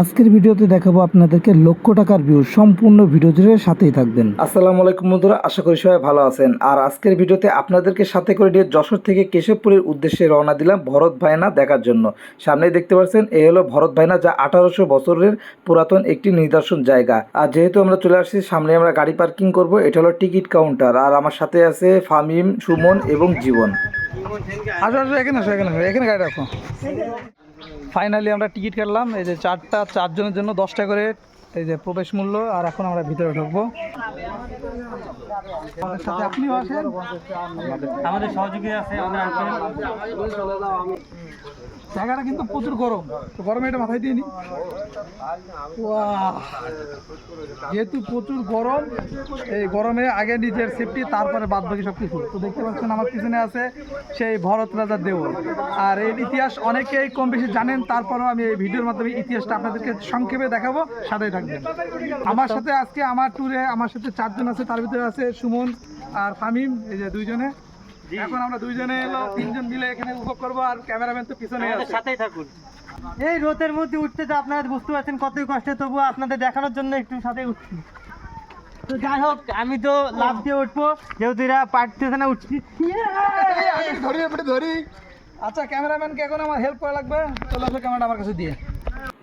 আজকের ভিডিওতে দেখাবো আপনাদেরকে লক্ষ টাকার ভিউ সম্পূর্ণ ভিডিও জুড়ে সাথেই থাকবেন। আসসালামু আলাইকুম বন্ধুরা আশা করি সবাই ভালো আছেন। আর আজকের ভিডিওতে আপনাদেরকে সাথে করে নিয়ে যশোর থেকে কেশবপুরের উদ্দেশ্যে রওনা দিলাম ভরত ভাইনা দেখার জন্য। সামনেই দেখতে পাচ্ছেন এই হলো ভরত ভাইনা যা আঠারোশো বছরের পুরাতন একটি নিদর্শন জায়গা। আর যেহেতু আমরা চলে আসছি সামনে আমরা গাড়ি পার্কিং করব এটা হলো টিকিট কাউন্টার। আর আমার সাথে আছে ফামিম সুমন এবং জীবন। আসো আসো এখানে আসো এখানে এখানে গাড়ি রাখো। ফাইনালি আমরা টিকিট কাটলাম এই যে চারটা চারজনের জন্য দশটা করে এই যে প্রবেশ মূল্য আর এখন আমরা ভিতরে ঢুকবো। আমাদের সাথে আপনিও আসেন আমাদের সহযোগী আছে জায়গাটা কিন্তু প্রচুর গরম। তো গরমে এটা মাথায় দিয়ে নি। যেহেতু প্রচুর গরম এই গরমে আগে নিজের সেফটি তারপরে বাদ বাকি সব কিছু তো দেখতে পাচ্ছেন আমার পিছনে আছে সেই ভরত রাজার দেওয়াল আর এর ইতিহাস অনেকেই কম বেশি জানেন তারপরেও আমি এই ভিডিওর মাধ্যমে ইতিহাসটা আপনাদেরকে সংক্ষেপে দেখাবো সাথে থাকবেন আমার সাথে আজকে আমার ট্যুরে আমার সাথে চারজন আছে তার ভিতরে আছে সুমন আর ফামিম এই যে দুইজনে। এখন আমরা দুইজনে এলো তিনজন মিলে এখানে উপভোগ করব আর ক্যামেরাম্যান তো পিছনে আছে। সাথেই থাকুন। এই রোদের মধ্যে উঠতে তো আপনারা বুঝতে পারছেন কতই কষ্টে তবু আপনাদের দেখানোর জন্য একটু সাথে উঠছি। তো যাই হোক আমি তো লাভ দিয়ে উঠবো যেহেতু এরা পারতেছে না উঠছি ধরি ধরি। আচ্ছা ক্যামেরাম্যানকে এখন আমার হেল্প করা লাগবে। চলে আসো ক্যামেরাটা আমার কাছে দিয়ে।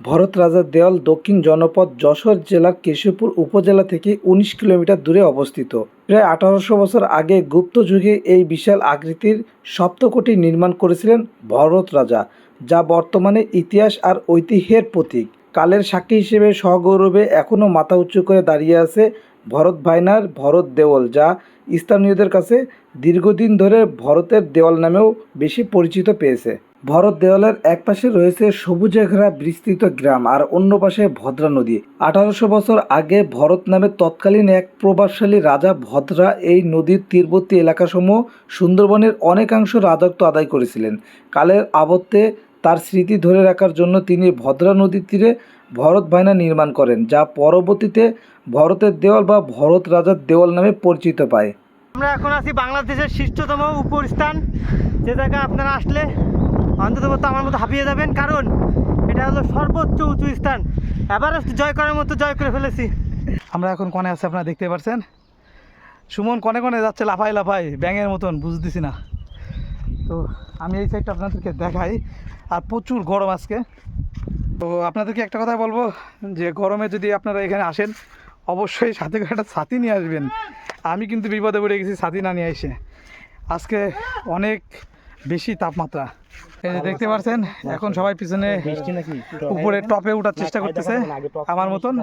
ভরত রাজার দেওয়াল দক্ষিণ জনপদ যশোর জেলার কেশবপুর উপজেলা থেকে উনিশ কিলোমিটার দূরে অবস্থিত। প্রায় আঠারোশো বছর আগে গুপ্ত যুগে এই বিশাল আকৃতির সপ্তকোটি নির্মাণ করেছিলেন ভরত রাজা, যা বর্তমানে ইতিহাস আর ঐতিহ্যের প্রতীক। কালের সাক্ষী হিসেবে সগৌরবে এখনও মাথা উঁচু করে দাঁড়িয়ে আছে ভরত ভাইনার ভরত দেওয়াল, যা স্থানীয়দের কাছে দীর্ঘদিন ধরে ভরতের দেওয়াল নামেও বেশি পরিচিত পেয়েছে। ভরত দেওয়ালের এক পাশে রয়েছে সবুজে ঘেরা বিস্তৃত গ্রাম আর অন্য পাশে ভদ্রা নদী। আঠারোশো বছর আগে ভরত নামে তৎকালীন এক প্রভাবশালী রাজা ভদ্রা এই নদীর তীরবর্তী এলাকাসমূহ সুন্দরবনের অনেকাংশ রাজত্ব আদায় করেছিলেন। কালের আবর্তে তার স্মৃতি ধরে রাখার জন্য তিনি ভদ্রা নদীর তীরে ভরত ভাইনা নির্মাণ করেন, যা পরবর্তীতে ভরতের দেওয়াল বা ভরত রাজার দেওয়াল নামে পরিচিত পায়। আমরা এখন আছি বাংলাদেশের শীর্ষতম উপর স্থান, যে জায়গায় আপনারা আসলে অন্তত আমার মতো হাঁপিয়ে যাবেন, কারণ এটা হলো সর্বোচ্চ উঁচু স্থান। এভারেস্ট জয় করার মতো জয় করে ফেলেছি। আমরা এখন কনে আছে, আপনারা দেখতে পাচ্ছেন সুমন কনে কনে যাচ্ছে লাফাই লাফাই ব্যাঙের মতন, বুঝতেছি না। তো আমি এই সাইডটা আপনাদেরকে দেখাই, আর প্রচুর গরম আজকে। তো আপনাদেরকে একটা কথা বলব, যে গরমে যদি আপনারা এখানে আসেন, অবশ্যই সাথে করে একটা ছাতি নিয়ে আসবেন। আমি কিন্তু বিপদে পড়ে গেছি, ছাতি না নিয়ে এসে। আজকে অনেক বেশি তাপমাত্রা। এই যে দেখতে পাচ্ছেন এখন সবাই পিছনে উপরে টপে ওঠার চেষ্টা করতেছে আমার মতন।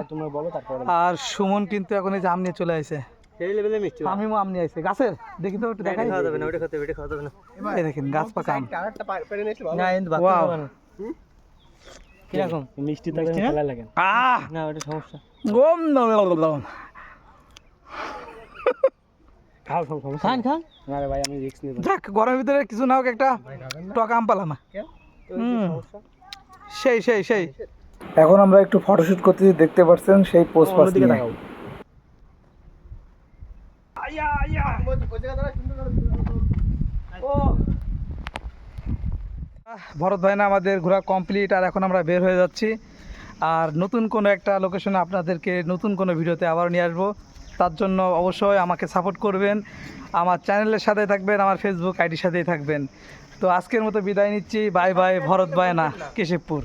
আর সুমন কিন্তু এখন এই যে আম নিয়ে চলে আসে এই লেভেলে মিষ্টি আমিও আম নিয়ে আসছে গাছের? দেখি তো একটু দেখাই। খাওয়া যাবে না ওটা খাতে ওটা খাওয়া যাবে না। এই দেখেন গাছ পাকা আম। না কিন্তু Wow. কীরকম? মিষ্টি মিষ্টি লাগে। আহ! না ওটা সমস্যা। গম না। খাও খান খান। না রে ভাই আমি রিস্ক নিব। যাক গরমের ভিতরে কিছু না হোক একটা টক আম পালাম। সেই সেই সেই। এখন আমরা একটু ফটোশুট করতেছি দেখতে পাচ্ছেন সেই পোস্ট পাস তাকাও। ভরত ভাই না আমাদের ঘোরা কমপ্লিট আর এখন আমরা বের হয়ে যাচ্ছি। আর নতুন কোনো একটা লোকেশনে আপনাদেরকে নতুন কোনো ভিডিওতে আবার নিয়ে আসব। তার জন্য অবশ্যই আমাকে সাপোর্ট করবেন, আমার চ্যানেলের সাথে থাকবেন, আমার ফেসবুক আইডির সাথেই থাকবেন। তো আজকের মতো বিদায় নিচ্ছি বাই বাই ভরত ভাই না কেশবপুর